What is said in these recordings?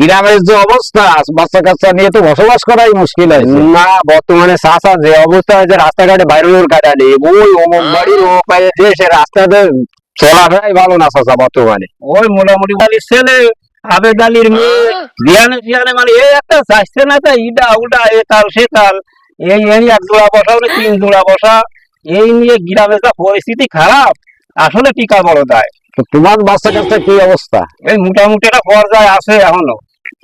গ্রামের যে অবস্থা বাচ্চা কাচ্চা নিয়ে তো বসবাস করাই মুশকিল আছে। না বর্তমানে চাষা যে অবস্থা হয়েছে রাস্তাঘাটে বাইরের কাটা নেই। ওই অমুক বাড়ির ও পায়ে যে সে রাস্তাতে চলাফেরাই ভালো না চাষা বর্তমানে। ওই মোটামুটি বালির ছেলে আবেদ আলীর মেয়ে বিয়ানে ফিয়ানে মানে এই একটা চাইছে না তা ইডা উডা এ তাল সে তাল এই এই এক জোড়া বসা হলে তিন জোড়া বসা এই নিয়ে গ্রামের যা পরিস্থিতি খারাপ আসলে টিকা বড় দেয়। তো তোমার বাচ্চা কাচ্চা কি অবস্থা? এই মোটামুটি একটা পর্যায়ে আছে এখনও।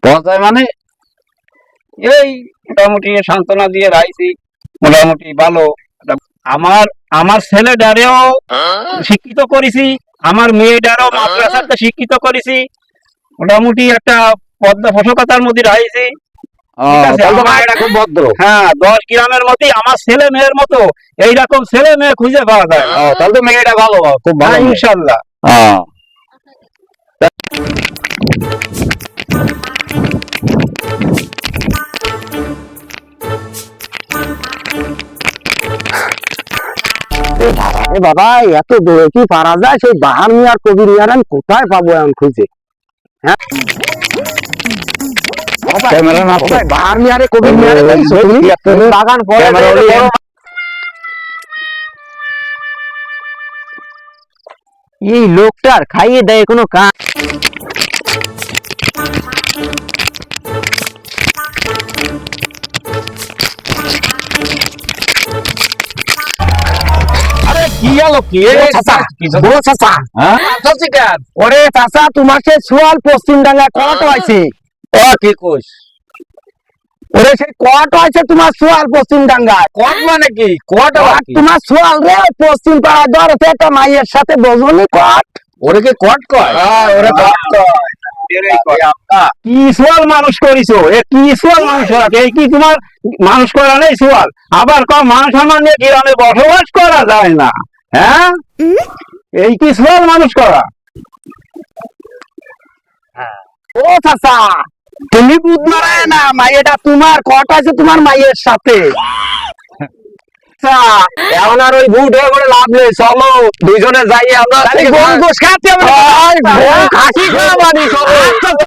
পর্যায়ে মানে? এই মোটামুটি সান্ত্বনা দিয়ে রাইছি মোটামুটি ভালো। আমার আমার ছেলেটারেও শিক্ষিত করেছি আমার মেয়েটারও মাদ্রাসাতে শিক্ষিত করেছি। মোটামুটি একটা পদ্মা পোষকতার মধ্যে রাইছি। হ্যাঁ দশ গ্রামের আমার ছেলে মেয়ের মতো এইরকম ছেলে মেয়ে খুঁজে পাওয়া যায় তাহলে তো মেয়েটা ভালো খুব ভালো হ্যাঁ, ইনশাল্লাহ। হ্যাঁ। বাবা এত দূরে কি পারা যায়? সেই বাহার মিয়ার কবির আমি কোথায় পাবো এখন খুঁজে? হ্যাঁ? বাহার মিয়ারে কবির মিয়ারে বাগান পরে এই লোকটার খাইয়ে দেয় কোনো কাজ হ্যাঁ? আছে। সে সোয়াল পশ্চিম ডাঙ্গা কট হয়েছে ও, কি কইস? ওরে সেই কট হয়েছে তোমার সোয়াল পশ্চিম ডাঙ্গায়। কট মানে কি? কট কি? তোমার সোয়াল রে পশ্চিম পাড়া ধরেছে একটা মাইয়ের সাথে বোঝনি কট ওরে কি কট কয়? হ্যাঁ, ওরে কট কয়। কি সোয়াল মানুষ করিছো? এ কি সোয়াল মানুষ করা? এই কি তোমার মানুষ করা নেই সোয়াল? আবার কম মানুষ আমার নিয়ে গ্রামে বসবাস করা যায় না। হ্যাঁ? এই কি সোয়াল মানুষ করা? ও চাচা! তুমি বুধ মারায় না মাইয়েটা তোমার কট আছে তোমার মাইয়ের সাথে। চাচা, এখন আর ওই ভুট হয়ে করে লাভ নেই চলো দুইজনে যাই আমরা গোল গোস খাচ্ছে আমরা। খাসি খাওয়া চলো।